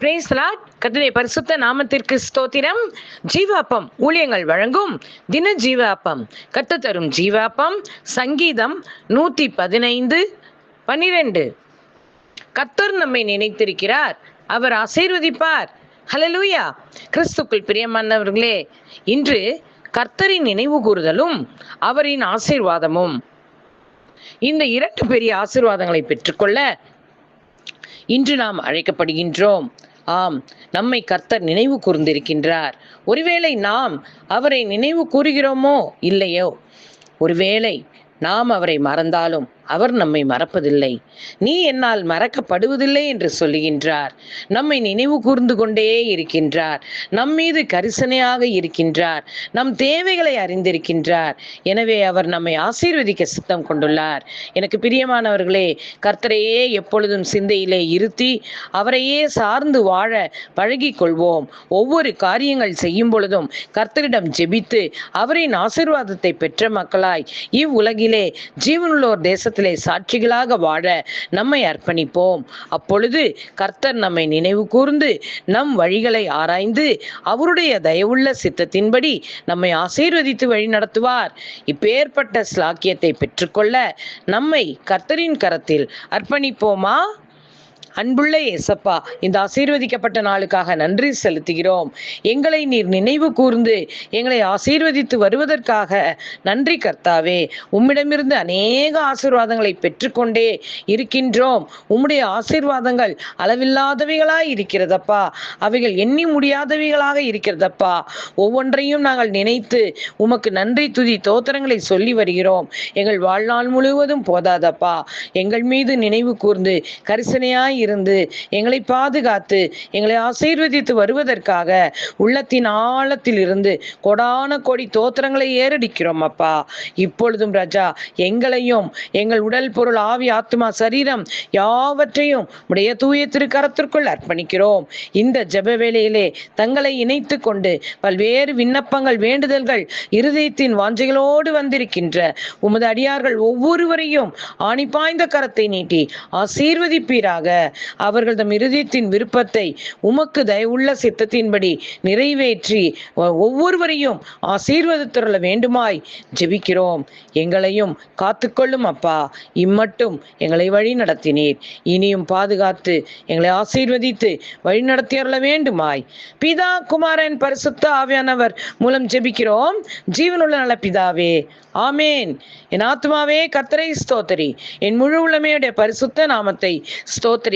Brace lot பரிசுத்த நாமத்திற்கு ஸ்தோத்திரம். ஜீவாப்பம் ஊழியங்கள் வழங்கும் தின ஜீவாப்பம். கத்து தரும் ஜீவாப்பம். சங்கீதம் நூத்தி பதினைந்து பன்னிரெண்டு. கர்த்தர் நம்மை நினைத்திருக்கிறார். அவர் ஆசீர்வதிப்பார். ஹலலூயா கிறிஸ்துக்குள் பிரியமானவர்களே இன்று கர்த்தரின் நினைவு கூறுதலும் அவரின் ஆசீர்வாதமும். இந்த இரண்டு பெரிய ஆசீர்வாதங்களை பெற்றுக்கொள்ள இன்று நாம் அழைக்கப்படுகின்றோம். ஆம் நம்மை கர்த்தர் நினைவு கூர்ந்திருக்கின்றார். ஒருவேளை நாம் அவரை நினைவு கூறுகிறோமோ இல்லையோ? ஒருவேளை நாம் அவரை மறந்தாலும் அவர் நம்மை மறப்பதில்லை. நீ என்னால் மறக்கப்படுவதில்லை என்று சொல்லுகின்றார். நம்மை நினைவு கூர்ந்து கொண்டே இருக்கின்றார். நம் மீது கரிசனையாக இருக்கின்றார். நம் தேவைகளை அறிந்திருக்கின்றார். எனவே அவர் நம்மை ஆசீர்வதிக்க சித்தம் கொண்டுள்ளார். எனக்கு பிரியமானவர்களே கர்த்தரையே எப்பொழுதும் சிந்தையிலே இருத்தி அவரையே சார்ந்து வாழ பழகிக் கொள்வோம். ஒவ்வொரு காரியங்கள் செய்யும் பொழுதும் கர்த்தரிடம் ஜெபித்து அவரின் ஆசீர்வாதத்தை பெற்ற மக்களாய் இவ்வுலகிலே ஜீவனுள்ளோர் தேசத்தை உலகத்திலே சாட்சிகளாக வாழ நம்மை அர்ப்பணிப்போம். அப்பொழுது கர்த்தர் நம்மை நினைவு கூர்ந்து நம் வழிகளை ஆராய்ந்து அவருடைய தயவுள்ள சித்தத்தின்படி நம்மை ஆசீர்வதித்து வழி நடத்துவார். இப்பேற்பட்ட ஸ்லாக்கியத்தை பெற்றுக்கொள்ள நம்மை கர்த்தரின் கரத்தில் அர்ப்பணிப்போமா? அன்புள்ள ஏசப்பா இந்த ஆசீர்வதிக்கப்பட்ட நாளுக்காக நன்றி செலுத்துகிறோம். எங்களை நீர் நினைவு கூர்ந்து எங்களை ஆசீர்வதித்து வருவதற்காக நன்றி கர்த்தாவே. உம்மிடமிருந்து அநேக ஆசீர்வாதங்களை பெற்றுக்கொண்டே இருக்கின்றோம். உம்முடைய ஆசீர்வாதங்கள் அளவில்லாதவைகளாய் இருக்கிறதப்பா. அவைகள் எண்ணி முடியாதவைகளாக இருக்கிறதப்பா. ஒவ்வொன்றையும் நாங்கள் நினைத்து உமக்கு நன்றி துதி தோத்திரங்களை சொல்லி வருகிறோம். எங்கள் வாழ்நாள் முழுவதும் போதாதப்பா. எங்கள் மீது நினைவு கூர்ந்து கரிசனையாய் இருந்து எங்களை பாதுகாத்து எங்களை ஆசீர்வதித்து வருவதற்காக உள்ளத்தின் ஆழத்தில் இருந்து கொடான கொடி தோத்திரங்களை ஏறடிக்கிறோம் அப்பா. இப்பொழுதும் ராஜா எங்களையும் எங்கள் உடல் பொருள் ஆவி ஆத்மா சரீரம் யாவற்றையும் உடைய தூய திருக்கரத்திற்குள் அர்ப்பணிக்கிறோம். இந்த ஜப வேளையிலே தங்களை இணைத்து கொண்டு பல்வேறு விண்ணப்பங்கள் வேண்டுதல்கள் இருதயத்தின் வாஞ்சைகளோடு வந்திருக்கின்ற உமது அடியார்கள் ஒவ்வொருவரையும் ஆணிப்பாய்ந்த கரத்தை நீட்டி ஆசீர்வதிப்பீராக. அவர்கள் தம் இருதயத்தின் விருப்பத்தை உமக்கு தயவுள்ள சித்தத்தின்படி நிறைவேற்றி ஒவ்வொருவரையும் ஆசீர்வதித்துள்ள வேண்டுமாய் ஜெபிக்கிறோம். எங்களையும் காத்துக்கொள்ளும் அப்பா. இம்மட்டும் எங்களை வழி நடத்தினீர். இனியும் பாதுகாத்து எங்களை ஆசீர்வதித்து வழி நடத்தியருள வேண்டுமாய். பிதா குமாரன் பரிசுத்த ஆவியானவர் மூலம் ஜெபிக்கிறோம். ஜீவனுள்ள நல்ல பிதாவே. ஆமேன். என் ஆத்மாவே கத்தரை ஸ்தோத்திரி. என் முழு உள்ளமையுடைய பரிசுத்த நாமத்தை ஸ்தோத்திரி